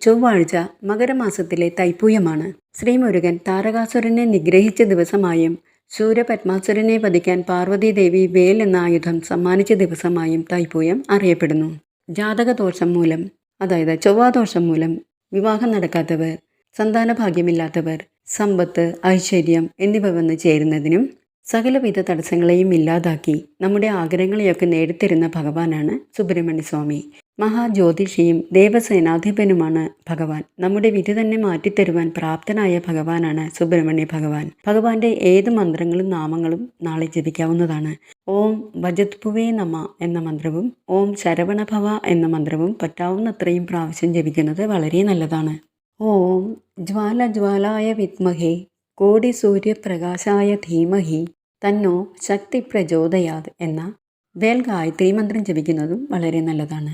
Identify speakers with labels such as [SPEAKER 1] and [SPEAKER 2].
[SPEAKER 1] ചൊവ്വാഴ്ച മകരമാസത്തിലെ തൈപ്പൂയമാണ്. ശ്രീമുരുകൻ താരകാസുരനെ നിഗ്രഹിച്ച ദിവസമായും സൂര്യപത്മാസുരനെ വധിക്കാൻ പാർവതീദേവി വേൽ എന്ന ആയുധം സമ്മാനിച്ച ദിവസമായും തൈപ്പൂയം അറിയപ്പെടുന്നു. ജാതകദോഷം മൂലം അതായത് ചൊവ്വാദോഷം മൂലം വിവാഹം നടക്കാത്തവർ സന്താന ഭാഗ്യമില്ലാത്തവർ സമ്പത്ത് ഐശ്വര്യം എന്നിവ വന്ന് ചേരുന്നതിനും സകലവിധ തടസ്സങ്ങളെയും ഇല്ലാതാക്കി നമ്മുടെ ആഗ്രഹങ്ങളെയൊക്കെ നേടിത്തരുന്ന ഭഗവാനാണ് സുബ്രഹ്മണ്യ സ്വാമി മഹാജ്യോതിഷിയും ദേവസേനാധിപനുമാണ് ഭഗവാൻ. നമ്മുടെ വിധി തന്നെ മാറ്റിത്തരുവാൻ പ്രാപ്തനായ ഭഗവാനാണ് സുബ്രഹ്മണ്യ ഭഗവാൻ. ഭഗവാന്റെ ഏത് മന്ത്രങ്ങളും നാമങ്ങളും നാളെ ജപിക്കാവുന്നതാണ്. ഓം ഭജത്പുവേ നമ എന്ന മന്ത്രവും ഓം ശരവണഭവ എന്ന മന്ത്രവും പറ്റാവുന്നത്രയും പ്രാവശ്യം ജപിക്കുന്നത് വളരെ നല്ലതാണ്. ഓം ജ്വാല ജ്വാലായ വിത്മഹേ കോടി സൂര്യപ്രകാശായ ധീമഹി തന്നോ ശക്തി പ്രചോദയാത് എന്ന വേൽ ഗായത്രി മന്ത്രം ജപിക്കുന്നതും വളരെ നല്ലതാണ്.